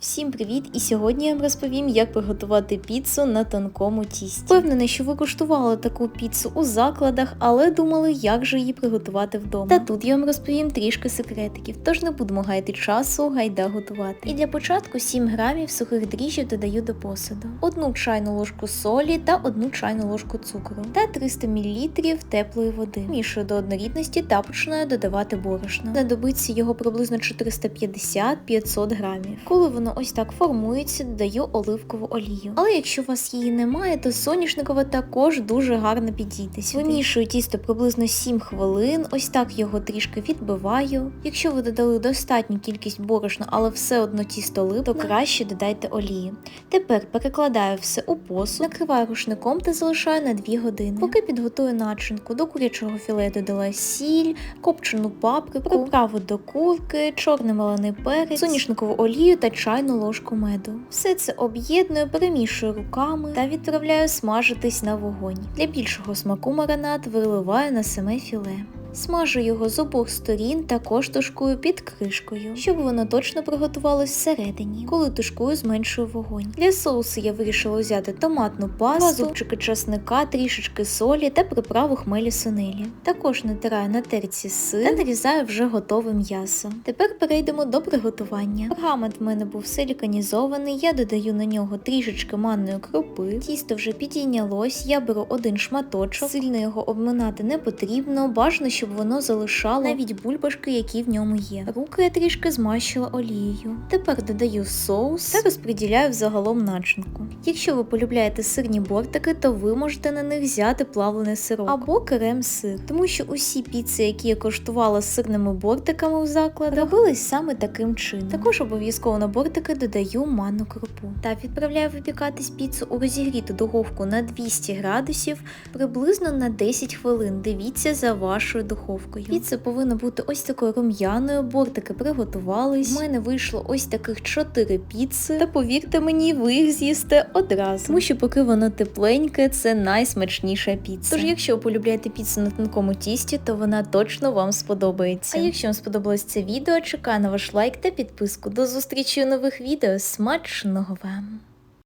Всім привіт! І сьогодні я вам розповім, як приготувати піцу на тонкому тісті. Впевнена, що ви куштували таку піцу у закладах, але думали, як же її приготувати вдома. Та тут я вам розповім трішки секретиків, тож не будемо гаяти часу, гайда готувати. І для початку 7 грамів сухих дріжджів додаю до посуду, одну чайну ложку солі та одну чайну ложку цукру та 300 мл теплої води. Мішую до однорідності та починаю додавати борошно. Знадобиться його приблизно 450-500 грамів. Коли воно ось так формується, додаю оливкову олію. Але якщо у вас її немає, то соняшникова також дуже гарно підійде. сюди. Вимішую тісто приблизно 7 хвилин, ось так його трішки відбиваю. Якщо ви додали достатню кількість борошна, але все одно тісто липне, то краще додайте олії. Тепер перекладаю все у посуд, накриваю рушником та залишаю на 2 години. Поки підготую начинку, до курячого філе додала сіль, копчену паприку, приправу до курки, чорний мелений перець, соняшникову олію та чайну ложку меду. Все це об'єдную, перемішую руками та відправляю смажитись на вогонь. Для більшого смаку маринад виливаю на саме філе. Смажу його з обох сторін, також тушкую під кришкою, щоб воно точно приготувалось всередині. Коли тушкую, зменшую вогонь. Для соусу я вирішила взяти томатну пасту, зубчики часника, трішечки солі та приправу хмелі сунелі. Також натираю на терці сир та нарізаю вже готове м'ясо. Тепер перейдемо до приготування. Пергамент в мене був силіканізований, я додаю на нього трішечки манної крупи. Тісто вже підійнялось, я беру один шматочок, сильно його обминати не потрібно, бажано, щоб воно залишало навіть бульбашки, які в ньому є. Руки я трішки змащила олією. Тепер додаю соус та розподіляю взагалом начинку. Якщо ви полюбляєте сирні бортики, то ви можете на них взяти плавлений сирок або крем-сир, тому що усі піци, які я коштувала з сирними бортиками у закладах, робились саме таким чином. Також обов'язково на бортики додаю манну крупу та відправляю випікатись піцу у розігріту духовку на 200 градусів приблизно на 10 хвилин. Дивіться за вашою духовкою. Піца повинна бути ось такою рум'яною, бортики приготувались. У мене вийшло ось таких 4 піци. Та повірте мені, ви їх з'їсте одразу. Тому що поки воно тепленьке, це найсмачніша піца. Тож, якщо ви полюбляєте піцу на тонкому тісті, то вона точно вам сподобається. А якщо вам сподобалось це відео, чекаю на ваш лайк та підписку. До зустрічі у нових відео. Смачного вам!